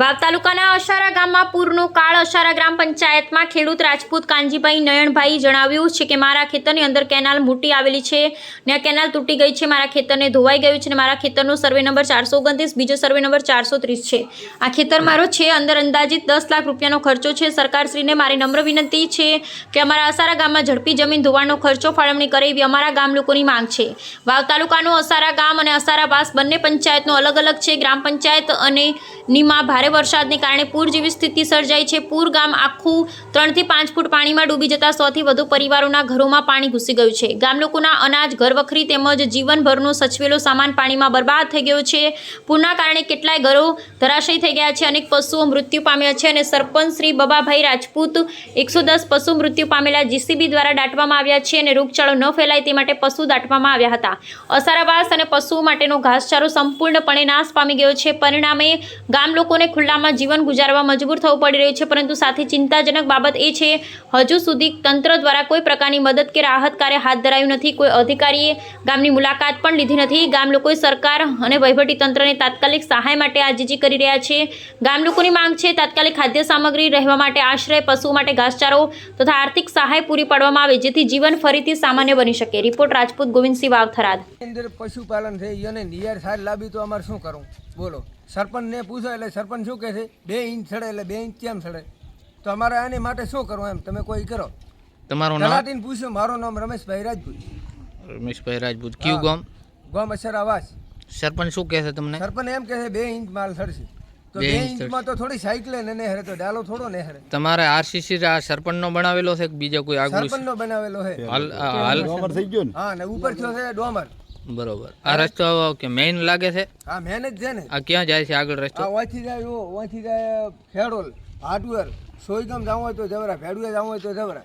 વાવ તાલુકાના અશારા ગામમાં પૂરનો કાળ અશારા ગ્રામ પંચાયતમાં ખેડૂત રાજપૂત કાનજીભાઈ નયણભાઈ જણાવ્યું છે કે મારા ખેતરની અંદર કેનાલ મોટી આવેલી છે ને આ કેનાલ તૂટી ગઈ છે, મારા ખેતરને ધોવાઈ ગયું છે ને મારા ખેતરનો સર્વે નંબર ચારસો ઓગણત્રીસ, બીજો સર્વે નંબર ચારસો ત્રીસ છે. આ ખેતર મારો છે, અંદર અંદાજિત દસ લાખ રૂપિયાનો ખર્ચો છે. સરકારશ્રીને મારી નમ્ર વિનંતી છે કે અમારા અસારા ગામમાં ઝડપી જમીન ધોવાણનો ખર્ચો ફાળવણી કરે એવી અમારા ગામ લોકોની માંગ છે. વાવ તાલુકાનું અસારા ગામ અને અસારા પાસ બંને પંચાયતનો અલગ અલગ છે. ગ્રામ પંચાયત અને નીમાં ભારે વરસાદને કારણે પૂર જેવી સ્થિતિ સર્જાઈ છે. પૂર ગામ આખું ત્રણથી પાંચ ફૂટ પાણીમાં ડૂબી જતા સોથી વધુ પરિવારોના ઘરોમાં પાણી ઘૂસી ગયું છે. ગામ લોકોના અનાજ ઘરવખરી તેમજ જીવનભરનો સચવેલો સામાન પાણીમાં બરબાદ થઈ ગયો છે. પૂરના કારણે કેટલાય ઘરો ધરાશયી થઈ ગયા છે. અનેક પશુઓ મૃત્યુ પામ્યા છે અને સરપંચ શ્રી બબાભાઈ રાજપૂત એકસો દસ પશુ મૃત્યુ પામેલા જીસીબી દ્વારા દાટવામાં આવ્યા છે અને રોગચાળો ન ફેલાય તે માટે પશુ દાટવામાં આવ્યા હતા. અસારાવાસ અને પશુઓ માટેનો ઘાસચારો સંપૂર્ણપણે નાશ પામી ગયો છે. પરિણામે ગામ લોકોને ખુલ્લામાં જીવન ગુજારવા મજબૂર થવું પડી રહ્યું છે, પરંતુ સાથે ચિંતાજનક બાબત એ છે, હજુ સુધી તંત્ર દ્વારા કોઈ પ્રકારની મદદ કે રાહત કાર્ય હાથ ધરાયું નથી, કોઈ અધિકારીએ ગામની મુલાકાત પણ લીધી નથી. ગામ લોકોએ સરકાર અને વહીવટી તંત્રને તાત્કાલિક સહાય માટે આજીજી કરી રહ્યા છે. ગામ લોકોની માંગ છે, તાત્કાલિક ખાદ્ય સામગ્રી રહેવા માટે આશ્રય, પશુ માટે ઘાસચારો તથા આર્થિક સહાય પૂરી પાડવામાં આવે, જેથી જીવન ફરીથી સામાન્ય બની શકે. રિપોર્ટ રાજપૂત ગોવિંદસિંહ વાવ થરાદ પશુપાલન થઈ એને નિયર સાર લાવી, તો અમારે શું કરવું? બોલો. સરપંચને પૂછો એટલે સરપંચ શું કહે છે? બે ઇંચ સડે એટલે બે ઇંચ કેમ સડે? તો અમારે આની માટે શું કરવું એમ? તમે કોઈ કરો? તમારું નામ? તલાટીને મારું નામ રમેશભાઈ રાજપૂત રમેશભાઈ રાજપૂત કયું ગામ? ગામ અસર આવાસ સરપંચ શું કહે છે તમને? સરપંચ એમ કહે છે બે ઇંચ માલ સડશે. તો બે બે ઇંચ ઇંચમાં તો થોડી સાયકલ ને નેહરે તો ડાલો થોડો નેહરે. તમારે આરસીસી આ સરપંચનો બનાવેલો છે કે બીજો કોઈ આગળ સરપંચનો બનાવેલો છે. હાલ આ હાલ હા ને ઉપર થયો છે ડોમર. બરોબર. આ રસ્તો કે મેઇન લાગે છે? હા મહેનત છે ને. આ ક્યાં જાય છે આગળ રસ્તો? આ ઓછી જાય ઓ ઓછી જાય ખેડોલ હાર્ડવેર. સોયગામ જવું હોય તો જવરા ભેડુએ જવું હોય તો જવરા.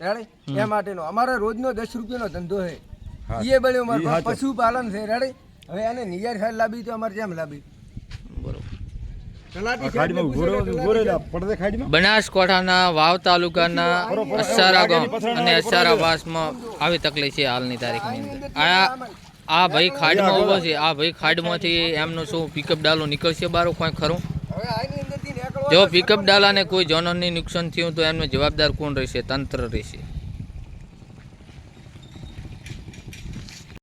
રેડી એ માટેનો. અમારે રોજનો દસ રૂપિયાનો ધંધો છે. એ બળ્યો મારે પશુપાલન છે રેડી હવે એને નિયર સાઈડ લાવી તો અમારે જેમ લાવી બનાસકાંઠાના વાવ તાલુકાના અસારા ગામ અને અસારા વાસમાં આવી તકલીફ છે હાલની તારીખની અંદર. આ આ ભાઈ ખાડમાં ઊભો છે. આ ભાઈ ખાડમાંથી એમનું શું પિકઅપ ડાલો નીકળશે બારો? કોઈ ખરું? જો પિકઅપ ડાલાને કોઈ જનોની નુકસાન થયું તો એમનો જવાબદાર કોણ રહેશે? તંત્ર રહેશે.